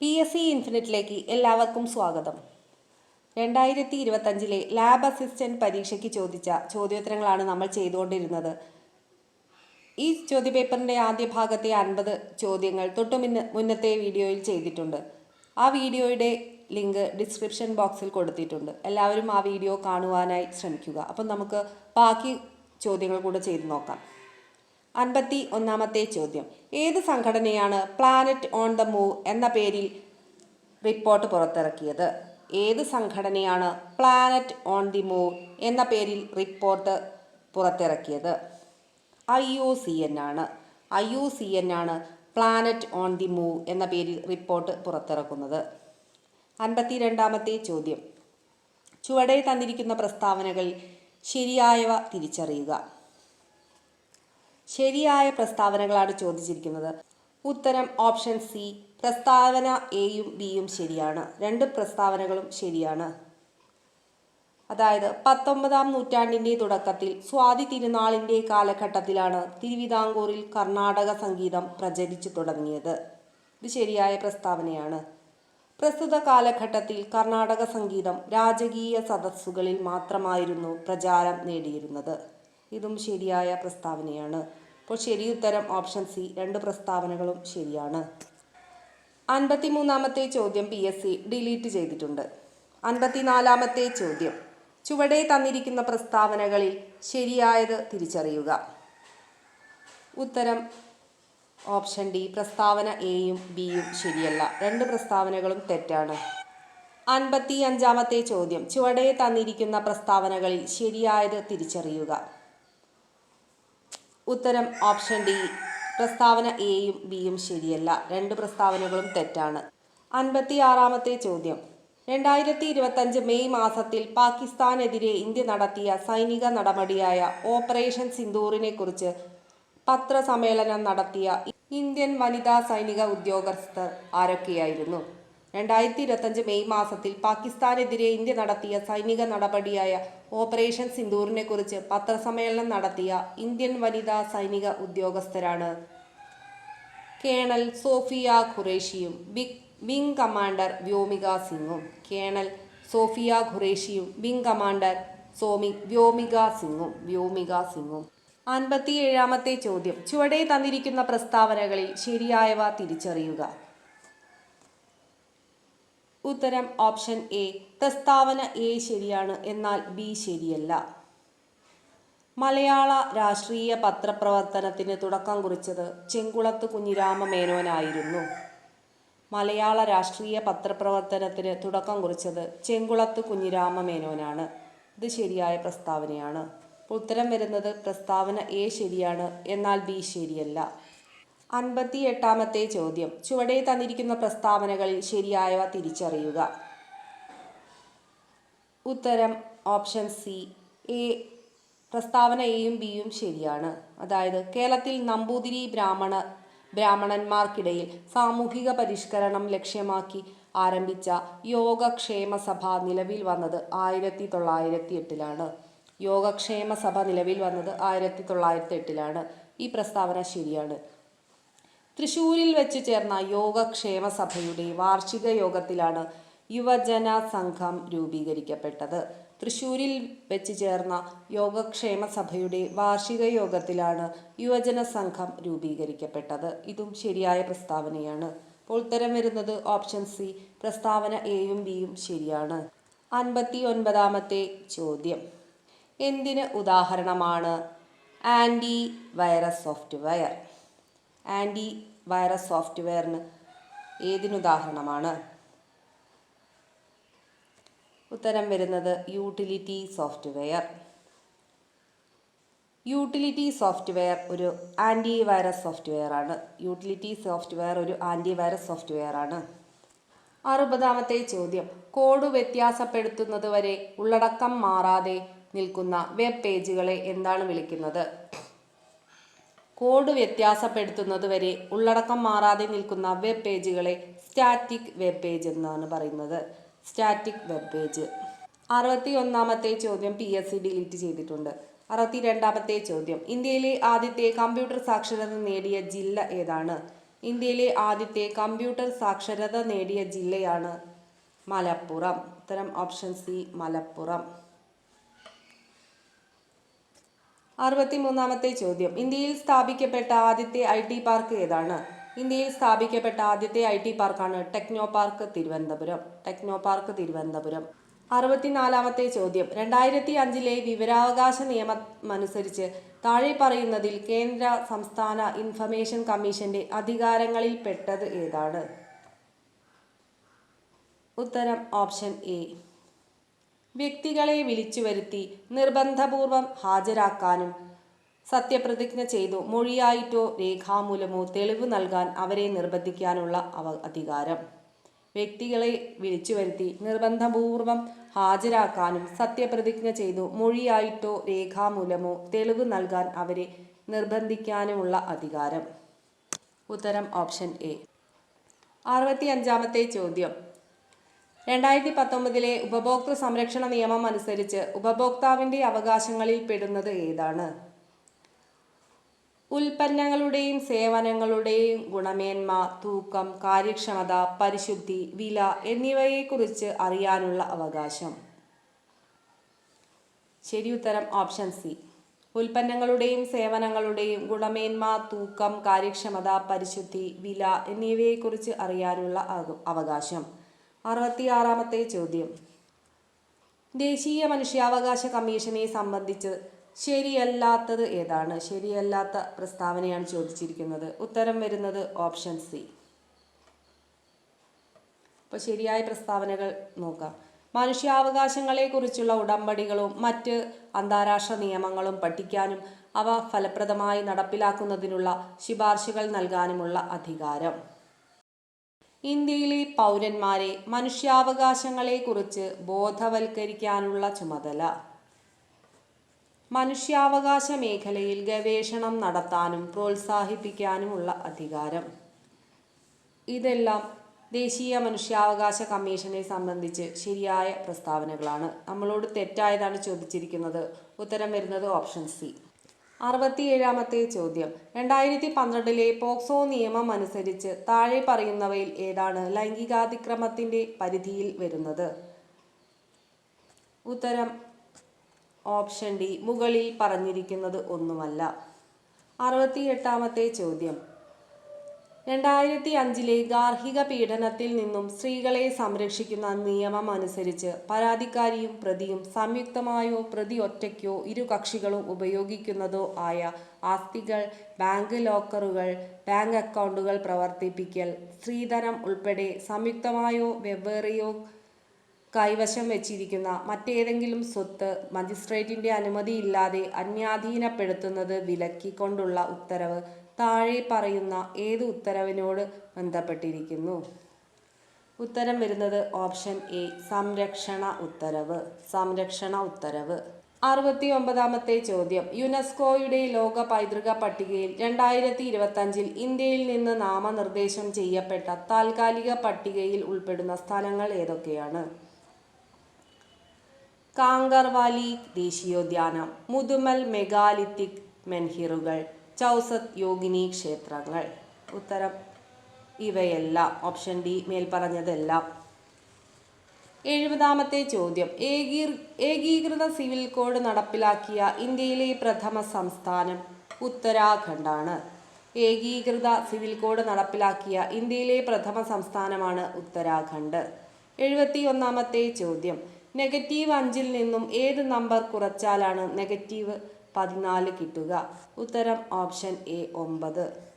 P S C ഇൻഫിനിറ്റിലേക്ക് എല്ലാവർക്കും സ്വാഗതം. രണ്ടായിരത്തി ഇരുപത്തഞ്ചിലെ ലാബ് അസിസ്റ്റന്റ് പരീക്ഷയ്ക്ക് ചോദിച്ച ചോദ്യോത്തരങ്ങളാണ് നമ്മൾ ചെയ്തുകൊണ്ടിരുന്നത്. ഈ ചോദ്യപേപ്പറിന്റെ ആദ്യ ഭാഗത്തെ അൻപത് ചോദ്യങ്ങൾ തൊട്ടു മുന്ന മുന്നത്തെ വീഡിയോയിൽ ചെയ്തിട്ടുണ്ട്. ആ വീഡിയോയുടെ ലിങ്ക് ഡിസ്ക്രിപ്ഷൻ ബോക്സിൽ കൊടുത്തിട്ടുണ്ട്. എല്ലാവരും ആ വീഡിയോ കാണുവാനായി ശ്രമിക്കുക. അപ്പം നമുക്ക് ബാക്കി ചോദ്യങ്ങൾ കൂടെ ചെയ്തു നോക്കാം. അൻപത്തി ഒന്നാമത്തെ ചോദ്യം. ഏത് സംഘടനയാണ് പ്ലാനറ്റ് ഓൺ ദ മൂവ് എന്ന പേരിൽ റിപ്പോർട്ട് പുറത്തിറക്കിയത്? ഏത് സംഘടനയാണ് പ്ലാനറ്റ് ഓൺ ദി മൂവ് എന്ന പേരിൽ റിപ്പോർട്ട് പുറത്തിറക്കിയത്? ഐ യു സി എൻ ആണ്. ഐ യു സി എൻ ആണ് പ്ലാനറ്റ് ഓൺ ദി മൂവ് എന്ന പേരിൽ റിപ്പോർട്ട് പുറത്തിറക്കുന്നത്. അൻപത്തി രണ്ടാമത്തെ ചോദ്യം. ചുവടെ തന്നിരിക്കുന്ന പ്രസ്താവനകൾ ശരിയായവ തിരിച്ചറിയുക. ശരിയായ പ്രസ്താവനകളാണ് ചോദിച്ചിരിക്കുന്നത്. ഉത്തരം ഓപ്ഷൻ സി പ്രസ്താവന എയും ബിയും ശരിയാണ്. രണ്ട് പ്രസ്താവനകളും ശരിയാണ്. അതായത് പത്തൊമ്പതാം നൂറ്റാണ്ടിന്റെ തുടക്കത്തിൽ സ്വാതി തിരുനാളിന്റെ കാലഘട്ടത്തിലാണ് തിരുവിതാംകൂറിൽ കർണാടക സംഗീതം പ്രചരിച്ചു തുടങ്ങിയത്. ഇത് ശരിയായ പ്രസ്താവനയാണ്. പ്രസ്തുത കാലഘട്ടത്തിൽ കർണാടക സംഗീതം രാജകീയ സദസ്സുകളിൽ മാത്രമായിരുന്നു പ്രചാരം നേടിയിരുന്നത്. ഇതും ശരിയായ പ്രസ്താവനയാണ്. അപ്പോൾ ശരിയുത്തരം ഓപ്ഷൻ സി. രണ്ട് പ്രസ്താവനകളും ശരിയാണ്. അൻപത്തിമൂന്നാമത്തെ ചോദ്യം പി എസ് സി ഡിലീറ്റ് ചെയ്തിട്ടുണ്ട്. അൻപത്തിനാലാമത്തെ ചോദ്യം. ചുവടെ തന്നിരിക്കുന്ന പ്രസ്താവനകളിൽ ശരിയായത് തിരിച്ചറിയുക. ഉത്തരം ഓപ്ഷൻ ഡി. പ്രസ്താവന എയും ബിയും ശരിയല്ല. രണ്ട് പ്രസ്താവനകളും തെറ്റാണ്. അൻപത്തി അഞ്ചാമത്തെ ചോദ്യം. ചുവടെ തന്നിരിക്കുന്ന പ്രസ്താവനകളിൽ ശരിയായത് തിരിച്ചറിയുക. ഉത്തരം ഓപ്ഷൻ ഡി. പ്രസ്താവന എയും ബിയും ശരിയല്ല. രണ്ട് പ്രസ്താവനകളും തെറ്റാണ്. അൻപത്തി ആറാമത്തെ ചോദ്യം. രണ്ടായിരത്തി ഇരുപത്തഞ്ച് മെയ് മാസത്തിൽ പാകിസ്ഥാനെതിരെ ഇന്ത്യ നടത്തിയ സൈനിക നടപടിയായ ഓപ്പറേഷൻ സിന്ദൂറിനെ കുറിച്ച് പത്രസമ്മേളനം നടത്തിയ ഇന്ത്യൻ വനിതാ സൈനിക ഉദ്യോഗസ്ഥർ ആരൊക്കെയായിരുന്നു? രണ്ടായിരത്തി ഇരുപത്തഞ്ച് മെയ് മാസത്തിൽ പാകിസ്ഥാനെതിരെ ഇന്ത്യ നടത്തിയ സൈനിക നടപടിയായ ഓപ്പറേഷൻ സിന്ദൂറിനെക്കുറിച്ച് പത്രസമ്മേളനം നടത്തിയ ഇന്ത്യൻ വനിതാ സൈനിക ഉദ്യോഗസ്ഥരാണ്. കേണൽ സോഫിയ ഖുറേഷിയും ബിഗ് വിംഗ് കമാൻഡർ വ്യോമിക സിംഗും. കേണൽ സോഫിയ ഖുറേഷിയും വിംഗ് കമാൻഡർ സോമി വ്യോമിക സിംഗും വ്യോമിക സിംഗും. അൻപത്തിയേഴാമത്തെ ചോദ്യം. ചുവടെ തന്നിരിക്കുന്ന പ്രസ്താവനകളിൽ ശരിയായവ തിരിച്ചറിയുക. ഉത്തരം ഓപ്ഷൻ എ പ്രസ്താവന എ ശരിയാണ് എന്നാൽ ബി ശരിയല്ല. മലയാള രാഷ്ട്രീയ പത്രപ്രവർത്തനത്തിന് തുടക്കം കുറിച്ചത് ചെങ്കുളത്ത് കുഞ്ഞിരാമ മേനോനായിരുന്നു മലയാള രാഷ്ട്രീയ പത്രപ്രവർത്തനത്തിന് തുടക്കം കുറിച്ചത് ചെങ്കുളത്ത് കുഞ്ഞിരാമ മേനോനാണ് ഇത് ശരിയായ പ്രസ്താവനയാണ്. ഉത്തരം വരുന്നത് പ്രസ്താവന എ ശരിയാണ് എന്നാൽ ബി ശരിയല്ല. അൻപത്തി എട്ടാമത്തെ ചോദ്യം. ചുവടെ തന്നിരിക്കുന്ന പ്രസ്താവനകളിൽ ശരിയായവ തിരിച്ചറിയുക. ഉത്തരം ഓപ്ഷൻ സി. എ. പ്രസ്താവന എയും ബിയും ശരിയാണ്. അതായത് കേരളത്തിൽ നമ്പൂതിരി ബ്രാഹ്മണ ബ്രാഹ്മണന്മാർക്കിടയിൽ സാമൂഹിക പരിഷ്കരണം ലക്ഷ്യമാക്കി ആരംഭിച്ച യോഗക്ഷേമ സഭ നിലവിൽ വന്നത് ആയിരത്തി തൊള്ളായിരത്തി എട്ടിലാണ് യോഗക്ഷേമ സഭ നിലവിൽ വന്നത് ആയിരത്തി തൊള്ളായിരത്തി എട്ടിലാണ് ഈ പ്രസ്താവന ശരിയാണ്. തൃശൂരിൽ വെച്ച് ചേർന്ന യോഗക്ഷേമ സഭയുടെ വാർഷിക യോഗത്തിലാണ് യുവജന സംഘം രൂപീകരിക്കപ്പെട്ടത്. തൃശൂരിൽ വെച്ച് ചേർന്ന യോഗക്ഷേമ സഭയുടെ വാർഷിക യോഗത്തിലാണ് യുവജന സംഘം രൂപീകരിക്കപ്പെട്ടത്. ഇതും ശരിയായ പ്രസ്താവനയാണ്. അപ്പോൾ ഉത്തരം വരുന്നത് ഓപ്ഷൻ സി. പ്രസ്താവന എയും ബിയും ശരിയാണ്. അൻപത്തി ഒൻപതാമത്തെ ചോദ്യം. എന്തിന് ഉദാഹരണമാണ് anti virus software? Anti virus സോഫ്റ്റ്വെയറിന് ഏതിനുദാഹരണമാണ്? ഉത്തരം വരുന്നത് യൂട്ടിലിറ്റി സോഫ്റ്റ്വെയർ. യൂട്ടിലിറ്റി സോഫ്റ്റ്വെയർ ഒരു ആന്റി വൈറസ് സോഫ്റ്റ്വെയർ ആണ് യൂട്ടിലിറ്റി സോഫ്റ്റ്വെയർ ഒരു ആന്റി വൈറസ് സോഫ്റ്റ്വെയർ ആണ് അറുപതാമത്തെ ചോദ്യം. കോഡ് വ്യത്യാസപ്പെടുത്തുന്നത് വരെ ഉള്ളടക്കം മാറാതെ നിൽക്കുന്ന വെബ് പേജുകളെ എന്താണ് വിളിക്കുന്നത്? കോഡ് വ്യത്യാസപ്പെടുത്തുന്നത് വരെ ഉള്ളടക്കം മാറാതെ നിൽക്കുന്ന വെബ് പേജുകളെ സ്റ്റാറ്റിക് വെബ് പേജ് എന്നാണ് പറയുന്നത്. സ്റ്റാറ്റിക് വെബ് പേജ് അറുപത്തി ഒന്നാമത്തെ ചോദ്യം പി എസ് സി ഡിലീറ്റ് ചെയ്തിട്ടുണ്ട്. അറുപത്തി രണ്ടാമത്തെ ചോദ്യം. ഇന്ത്യയിലെ ആദ്യത്തെ കമ്പ്യൂട്ടർ സാക്ഷരത നേടിയ ജില്ല ഏതാണ്? ഇന്ത്യയിലെ ആദ്യത്തെ കമ്പ്യൂട്ടർ സാക്ഷരത നേടിയ ജില്ലയാണ് മലപ്പുറം. ഉത്തരം ഓപ്ഷൻ സി മലപ്പുറം. അറുപത്തിമൂന്നാമത്തെ ചോദ്യം. ഇന്ത്യയിൽ സ്ഥാപിക്കപ്പെട്ട ആദ്യത്തെ ഐ ടി പാർക്ക് ഏതാണ്? ഇന്ത്യയിൽ സ്ഥാപിക്കപ്പെട്ട ആദ്യത്തെ ഐ ടി പാർക്കാണ് techno park Thiruvananthapuram. Techno park Thiruvananthapuram. അറുപത്തിനാലാമത്തെ ചോദ്യം. രണ്ടായിരത്തി അഞ്ചിലെ വിവരാവകാശ നിയമമനുസരിച്ച് താഴെ പറയുന്നതിൽ കേന്ദ്ര സംസ്ഥാന ഇൻഫർമേഷൻ കമ്മീഷന്റെ അധികാരങ്ങളിൽ പെട്ടത് ഏതാണ്? ഉത്തരം ഓപ്ഷൻ എ. വ്യക്തികളെ വിളിച്ചു വരുത്തി നിർബന്ധപൂർവം ഹാജരാക്കാനും സത്യപ്രതിജ്ഞ ചെയ്തു. മൊഴിയായിട്ടോ രേഖാമൂലമോ തെളിവ് നൽകാൻ അവരെ നിർബന്ധിക്കാനുള്ള അവ അധികാരം. വ്യക്തികളെ വിളിച്ചു വരുത്തി നിർബന്ധപൂർവം ഹാജരാക്കാനും സത്യപ്രതിജ്ഞ ചെയ്തു. മൊഴിയായിട്ടോ രേഖാമൂലമോ തെളിവ് നൽകാൻ അവരെ നിർബന്ധിക്കാനുമുള്ള അധികാരം. ഉത്തരം ഓപ്ഷൻ എ. അറുപത്തി അഞ്ചാമത്തെ ചോദ്യം. രണ്ടായിരത്തി പത്തൊമ്പതിലെ ഉപഭോക്തൃ സംരക്ഷണ നിയമം അനുസരിച്ച് ഉപഭോക്താവിന്റെ അവകാശങ്ങളിൽ പെടുന്നത് ഏതാണ്? ഉൽപ്പന്നങ്ങളുടെയും സേവനങ്ങളുടെയും ഗുണമേന്മ തൂക്കം കാര്യക്ഷമത പരിശുദ്ധി വില എന്നിവയെക്കുറിച്ച് അറിയാനുള്ള അവകാശം. ശരി ഉത്തരം ഓപ്ഷൻ സി. ഉൽപ്പന്നങ്ങളുടെയും സേവനങ്ങളുടെയും ഗുണമേന്മ തൂക്കം കാര്യക്ഷമത പരിശുദ്ധി വില എന്നിവയെക്കുറിച്ച് അറിയാനുള്ള അവകാശം. അറുപത്തിയാറാമത്തെ ചോദ്യം. ദേശീയ മനുഷ്യാവകാശ കമ്മീഷനെ സംബന്ധിച്ച് ശരിയല്ലാത്തത് ഏതാണ്? ശരിയല്ലാത്ത പ്രസ്താവനയാണ് ചോദിച്ചിരിക്കുന്നത്. ഉത്തരം വരുന്നത് ഓപ്ഷൻ സി. അപ്പോൾ ശരിയായ പ്രസ്താവനകൾ നോക്കാം. മനുഷ്യാവകാശങ്ങളെക്കുറിച്ചുള്ള ഉടമ്പടികളും മറ്റ് അന്താരാഷ്ട്ര നിയമങ്ങളും പഠിക്കാനും അവ ഫലപ്രദമായി നടപ്പിലാക്കുന്നതിനുള്ള ശുപാർശകൾ നൽകാനുമുള്ള അധികാരം. ഇന്ത്യയിലെ പൗരന്മാരെ മനുഷ്യാവകാശങ്ങളെക്കുറിച്ച് ബോധവൽക്കരിക്കാനുള്ള ചുമതല. മനുഷ്യാവകാശ മേഖലയിൽ ഗവേഷണം നടത്താനും പ്രോത്സാഹിപ്പിക്കാനുമുള്ള അധികാരം. ഇതെല്ലാം ദേശീയ മനുഷ്യാവകാശ കമ്മീഷനെ സംബന്ധിച്ച് ശരിയായ പ്രസ്താവനകളാണ്. നമ്മളോട് തെറ്റായതാണ് ചോദിച്ചിരിക്കുന്നത്. ഉത്തരം വരുന്നത് ഓപ്ഷൻ സി. അറുപത്തിയേഴാമത്തെ ചോദ്യം. രണ്ടായിരത്തി പന്ത്രണ്ടിലെ പോക്സോ നിയമം അനുസരിച്ച് താഴെ പറയുന്നവയിൽ ഏതാണ് ലൈംഗികാതിക്രമത്തിന്റെ പരിധിയിൽ വരുന്നത്? ഉത്തരം ഓപ്ഷൻ ഡി. മുകളിൽ പറഞ്ഞിരിക്കുന്നത് ഒന്നുമല്ല. അറുപത്തിയെട്ടാമത്തെ ചോദ്യം. രണ്ടായിരത്തി അഞ്ചിലെ ഗാർഹിക പീഡനത്തിൽ നിന്നും സ്ത്രീകളെ സംരക്ഷിക്കുന്ന നിയമം അനുസരിച്ച് പരാതിക്കാരിയും പ്രതിയും സംയുക്തമായോ പ്രതി ഒറ്റയ്ക്കോ ഇരു കക്ഷികളും ഉപയോഗിക്കുന്നതോ ആയ ആസ്തികൾ ബാങ്ക് ലോക്കറുകൾ ബാങ്ക് അക്കൗണ്ടുകൾ പ്രവർത്തിപ്പിക്കൽ സ്ത്രീധനം ഉൾപ്പെടെ സംയുക്തമായോ വെവ്വേറെയോ കൈവശം വെച്ചിരിക്കുന്ന മറ്റേതെങ്കിലും സ്വത്ത് മജിസ്ട്രേറ്റിന്റെ അനുമതിയില്ലാതെ അന്യാധീനപ്പെടുത്തുന്നത് വിലക്കിക്കൊണ്ടുള്ള ഉത്തരവ് താഴെ പറയുന്ന ഏത് ഉത്തരവിനോട് ബന്ധപ്പെട്ടിരിക്കുന്നു? ഉത്തരം വരുന്നത് ഓപ്ഷൻ എ സംരക്ഷണ ഉത്തരവ്. സംരക്ഷണ ഉത്തരവ്. അറുപത്തി ഒമ്പതാമത്തെ ചോദ്യം. യുനെസ്കോയുടെ ലോക പൈതൃക പട്ടികയിൽ രണ്ടായിരത്തി ഇരുപത്തഞ്ചിൽ ഇന്ത്യയിൽ നിന്ന് നാമനിർദ്ദേശം ചെയ്യപ്പെട്ട താൽക്കാലിക പട്ടികയിൽ ഉൾപ്പെടുന്ന സ്ഥലങ്ങൾ ഏതൊക്കെയാണ്? കാങ്കർവാലി ദേശീയോദ്യാനം മുതുമൽ മെഗാലിത്തിക് മെൻഹിറുകൾ ചൗസത്ത് യോഗിനി ക്ഷേത്രങ്ങൾ. ഉത്തരം ഇവയെല്ലാം ഓപ്ഷൻ ഡി മേൽപ്പറഞ്ഞതെല്ലാം. എഴുപതാമത്തെ ചോദ്യം. ഏകീർ ഏകീകൃത സിവിൽ കോഡ് നടപ്പിലാക്കിയ ഇന്ത്യയിലെ പ്രഥമ സംസ്ഥാനം ഉത്തരാഖണ്ഡാണ്. ഏകീകൃത സിവിൽ കോഡ് നടപ്പിലാക്കിയ ഇന്ത്യയിലെ പ്രഥമ സംസ്ഥാനമാണ് ഉത്തരാഖണ്ഡ്. എഴുപത്തി ഒന്നാമത്തെ ചോദ്യം. നെഗറ്റീവ് അഞ്ചിൽ നിന്നും ഏത് നമ്പർ കുറച്ചാലാണ് നെഗറ്റീവ് പതിനാല് കിട്ടുക. ഉത്തരം ഓപ്ഷൻ എ ഒമ്പത്.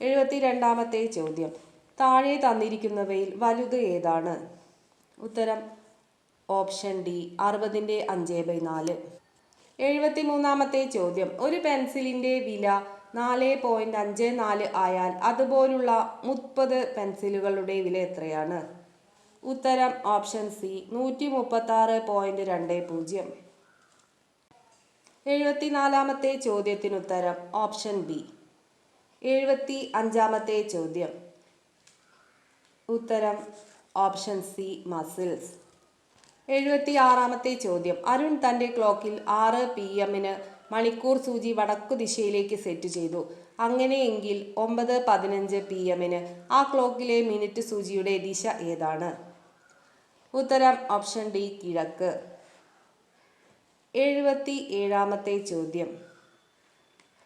എഴുപത്തി രണ്ടാമത്തെ ചോദ്യം. താഴെ തന്നിരിക്കുന്നവയിൽ വലുത് ഏതാണ്? ഉത്തരം ഓപ്ഷൻ ഡി അറുപതിന്റെ അഞ്ച് ബൈ നാല്. എഴുപത്തി മൂന്നാമത്തെ ചോദ്യം. ഒരു പെൻസിലിന്റെ വില നാല് പോയിന്റ് അഞ്ച് നാല് ആയാൽ അതുപോലുള്ള മുപ്പത് പെൻസിലുകളുടെ വില എത്രയാണ്? ഉത്തരം ഓപ്ഷൻ സി നൂറ്റി മുപ്പത്തി ആറ് പോയിന്റ് രണ്ട് പൂജ്യം. എഴുപത്തിനാലാമത്തെ ചോദ്യത്തിനുത്തരം ഓപ്ഷൻ ബി. എഴുപത്തി അഞ്ചാമത്തെ ചോദ്യം. ഉത്തരം ഓപ്ഷൻ സി മസിൽസ്. എഴുപത്തി ആറാമത്തെ ചോദ്യം. അരുൺ തന്റെ ക്ലോക്കിൽ ആറ് പി എമ്മിന് മണിക്കൂർ സൂചി വടക്കു ദിശയിലേക്ക് സെറ്റ് ചെയ്തു. അങ്ങനെയെങ്കിൽ ഒമ്പത് പതിനഞ്ച് പി എമ്മിന് ആ ക്ലോക്കിലെ മിനിറ്റ് സൂചിയുടെ ദിശ ഏതാണ്? ഉത്തരം ഓപ്ഷൻ ഡി കിഴക്ക്. എഴുപത്തി ഏഴാമത്തെ ചോദ്യം.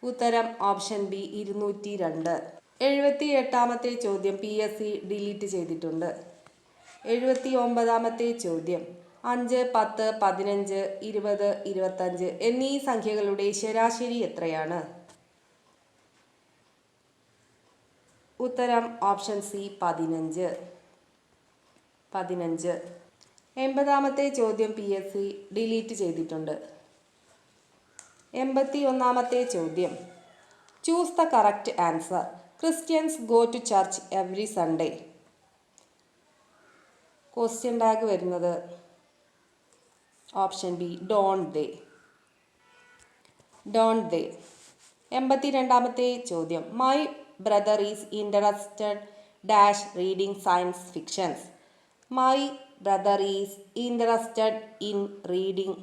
ഉത്തരം ഓപ്ഷൻ ബി ഇരുന്നൂറ്റി രണ്ട് എഴുപത്തി എട്ടാമത്തെ ചോദ്യം പി എസ് സി ഡിലീറ്റ് ചെയ്തിട്ടുണ്ട്. എഴുപത്തി ഒമ്പതാമത്തെ ചോദ്യം അഞ്ച് പത്ത് പതിനഞ്ച് ഇരുപത് ഇരുപത്തഞ്ച് എന്നീ സംഖ്യകളുടെ ശരാശരി എത്രയാണ്? ഉത്തരം ഓപ്ഷൻ സി പതിനഞ്ച്. പതിനഞ്ച്. എൺപതാമത്തെ ചോദ്യം പി എസ് സി ഡിലീറ്റ് ചെയ്തിട്ടുണ്ട്. എൺപത്തി ഒന്നാമത്തെ ചോദ്യം. Choose the correct answer Christians go to church every Sunday question tag വരുന്നത് option B don't they don't they എൺപത്തി രണ്ടാമത്തെ ചോദ്യം. My brother is interested dash reading science fictions my brother is interested in reading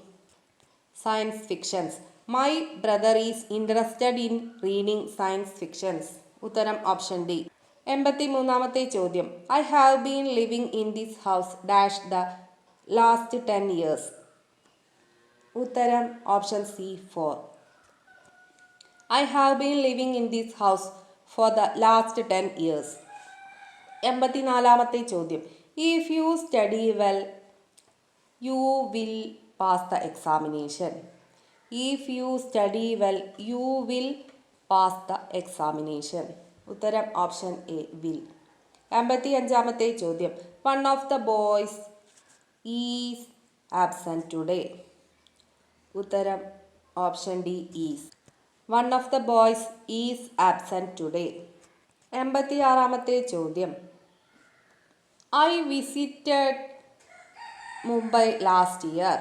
science fictions my brother is interested in reading science fictions ഉത്തരം option D എൺപത്തി മൂന്നാമത്തെ ചോദ്യം. I have been living in this house dash the last ten years ഉത്തരം option C for I have been living in this house for the last ten years എൺപത്തിനാലാമത്തെ ചോദ്യം. If you study well you will pass the examination if you study well you will pass the examination ഉത്തരം option A will എൺപത്തി അഞ്ചാമത്തെ ചോദ്യം. One of the boys is absent today ഉത്തരം option D is one of the boys is absent today എൺപത്തി ആറാമത്തെ ചോദ്യം. I visited Mumbai last year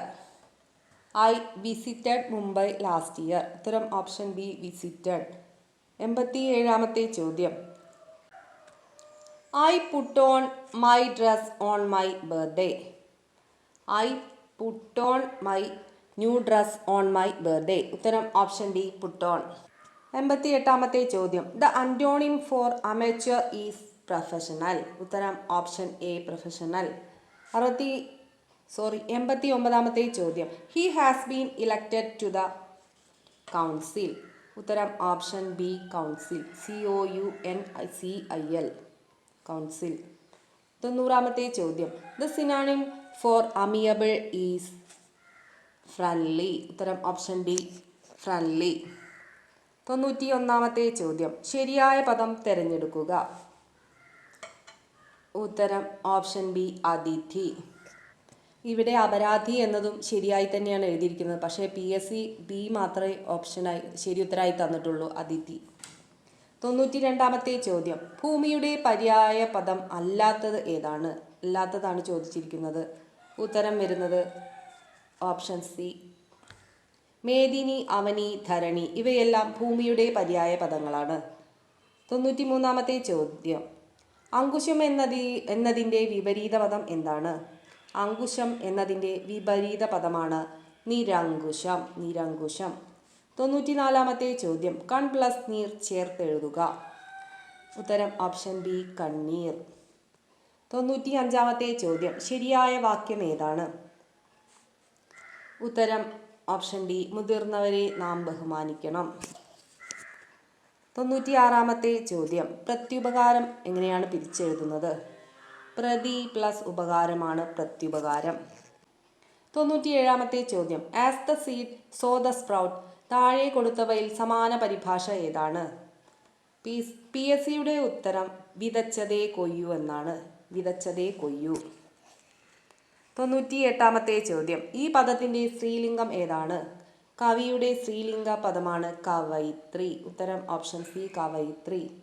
I visited Mumbai last year ഉത്തരം option B visited എൺപത്തി ഏഴാമത്തെ ചോദ്യം. I put on my dress on my birthday I put on my new dress on my birthday ഉത്തരം option D put on എൺപത്തി എട്ടാമത്തെ ചോദ്യം. The antonym for amateur is professional ഉത്തരം option A professional അറുപത്തി sorry എൺപത്തി ഒമ്പതാമത്തെ ചോദ്യം. He has been elected to the council ഉത്തരം option B council C O U N C I L council തൊണ്ണൂറാമത്തെ ചോദ്യം. The synonym for amiable is friendly ഉത്തരം option D friendly തൊണ്ണൂറ്റി ഒന്നാമത്തെ ചോദ്യം. ശരിയായ പദം തിരഞ്ഞെടുക്കുക. ഉത്തരം ഓപ്ഷൻ ബി അതിഥി. ഇവിടെ അപരാധി എന്നതും ശരിയായി തന്നെയാണ് എഴുതിയിരിക്കുന്നത്. പക്ഷേ പി എസ് സി ബി മാത്രമേ ഓപ്ഷനായി ശരി ഉത്തരമായി തന്നിട്ടുള്ളൂ അതിഥി. തൊണ്ണൂറ്റി രണ്ടാമത്തെ ചോദ്യം. ഭൂമിയുടെ പര്യായ പദം അല്ലാത്തത് ഏതാണ്? അല്ലാത്തതാണ് ചോദിച്ചിരിക്കുന്നത്. ഉത്തരം വരുന്നത് ഓപ്ഷൻ സി. മേദിനി അവനി ധരണി. ഇവയെല്ലാം ഭൂമിയുടെ പര്യായ പദങ്ങളാണ്. തൊണ്ണൂറ്റി മൂന്നാമത്തെ ചോദ്യം. അങ്കുശം എന്നതി എന്നതിന്റെ വിപരീത പദം എന്താണ്? അങ്കുശം എന്നതിന്റെ വിപരീത പദമാണ് നിരങ്കുശം നിരങ്കുശം. തൊണ്ണൂറ്റിനാലാമത്തെ ചോദ്യം. കൺ പ്ലസ് നീർ ചേർത്തെഴുതുക. ഉത്തരം ഓപ്ഷൻ ബി കണ്ണീർ. തൊണ്ണൂറ്റി അഞ്ചാമത്തെ ചോദ്യം. ശരിയായ വാക്യം ഏതാണ്? ഉത്തരം ഓപ്ഷൻ ഡി മുതിർന്നവരെ നാം ബഹുമാനിക്കണം. തൊണ്ണൂറ്റിയാറാമത്തെ ചോദ്യം. പ്രത്യുപകാരം എങ്ങനെയാണ് പിരിച്ചെഴുതുന്നത്? പ്രതി പ്ലസ് ഉപകാരമാണ് പ്രത്യുപകാരം. തൊണ്ണൂറ്റിയേഴാമത്തെ ചോദ്യം. As the seed so the sprout താഴെ കൊടുത്തവയിൽ സമാന പരിഭാഷ ഏതാണ്? പി പി എസ് സിയുടെ ഉത്തരം വിതച്ചതേ കൊയ്യു എന്നാണ്. വിതച്ചതേ കൊയ്യു. തൊണ്ണൂറ്റി എട്ടാമത്തെ ചോദ്യം. ഈ പദത്തിന്റെ സ്ത്രീലിംഗം ഏതാണ്? കവിയുടെ സ്ത്രീലിംഗ പദമാണ് കവയിത്രി. ഉത്തരം ഓപ്ഷൻ സി കവയിത്രി.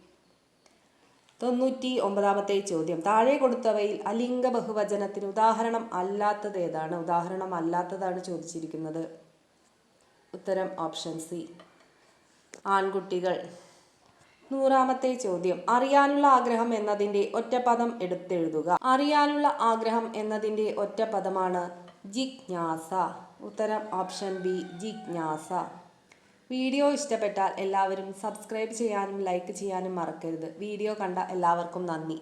തൊണ്ണൂറ്റി ഒമ്പതാമത്തെ ചോദ്യം. താഴെ കൊടുത്തവയിൽ അലിംഗ ബഹുവചനത്തിന് ഉദാഹരണം അല്ലാത്തത് ഏതാണ്? ഉദാഹരണം അല്ലാത്തതാണ് ചോദിച്ചിരിക്കുന്നത്. ഉത്തരം ഓപ്ഷൻ സി. ആൺകുട്ടികൾ. നൂറാമത്തെ ചോദ്യം. അറിയാനുള്ള ആഗ്രഹം എന്നതിന്റെ ഒറ്റപ്പദം എടുത്തെഴുതുക. അറിയാനുള്ള ആഗ്രഹം എന്നതിന്റെ ഒറ്റപ്പദമാണ് ജിജ്ഞാസ. ഉത്തരം ഓപ്ഷൻ ബി ജിജ്ഞാസ. വീഡിയോ ഇഷ്ടപ്പെട്ടാൽ എല്ലാവരും സബ്സ്ക്രൈബ് ചെയ്യാനും ലൈക്ക് ചെയ്യാനും മറക്കരുത്. വീഡിയോ കണ്ട എല്ലാവർക്കും നന്ദി.